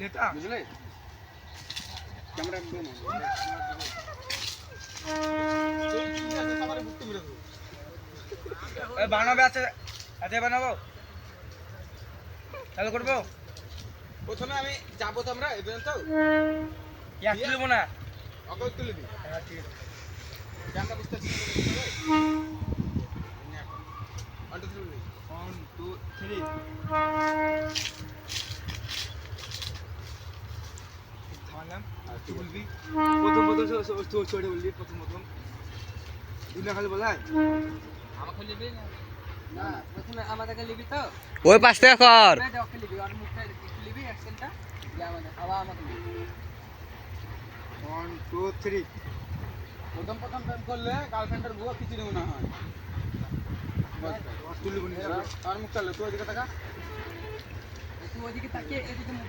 নেতা বুঝলে? ক্যামেরা একদম বানাবে আছে আছে বানাবো। চালু করব? প্রথমে আমি যাব তো আমরা এই পর্যন্ত। এক তুলবো না? অগর তুলে দিই হ্যাঁ ঠিক আছে। ক্যামেরা বুঝতে পারছি ওয়ান টু থ্রি তুই বলবি? প্রথম প্রথম ছোটে বলবি প্রথম প্রথম। খালি আমাকে লিবি না না প্রথমে আমাদেরকে লিবি তো। ওই পাশ থেকে কর ব্যাট আর মুখটা একটু অ্যাকশনটা আবার আমাকে লিবি ওয়ান টু থ্রি প্রথম প্রথম প্রেম করলে গার্লফ্রেন্ডের বুয়া কিছু মনে হয়। আর মুখ চালু তুই ওদিকে টাকা তুই তাকিয়ে এদিকে মুখ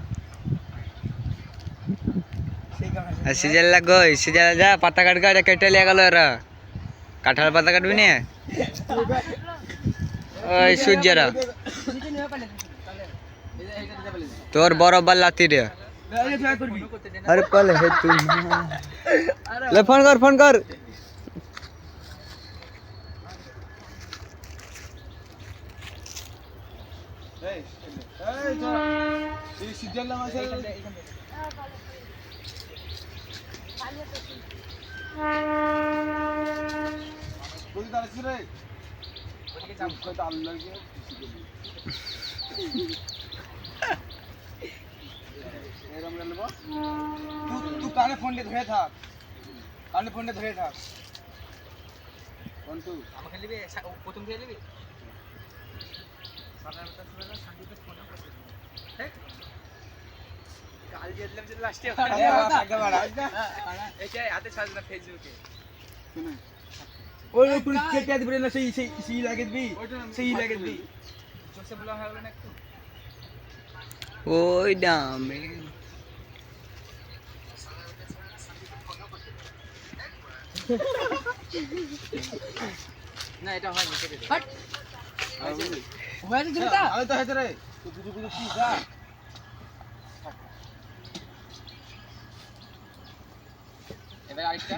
আর সিজার লাগই সিজার যা পাতা কাট কাট কেটে লিয়ে গেল এরা কাঁঠাল পাতা কাটবি না ওই সূর্যরা তোর বরাবর লাতি রে আরে পালে হে তুই লে ফোন কর ফোন কর এই তো এই তুই কানে ফোনটা ধরে থাক কানে ফোনটা ধরে থাক কোন তুই আমাকে সা- প্রথম থেকে লিবি সাধারণত ফোনে ঠিক কাল যে দিলাম যে লাস্টে এটা হাতে সাজনা ফেসবুকে শুনে ওই ওই পুরো কেটে দিবি না সেই সেই সেই লাগে দিবি সেই লাগে দিবি জোসে বলা হবে না একটু ওই ডামে না এটা হয়নি কেটে দে হাট আর বলি হয়েছে ছবিটা আমি তো হেতে রে আরেকটা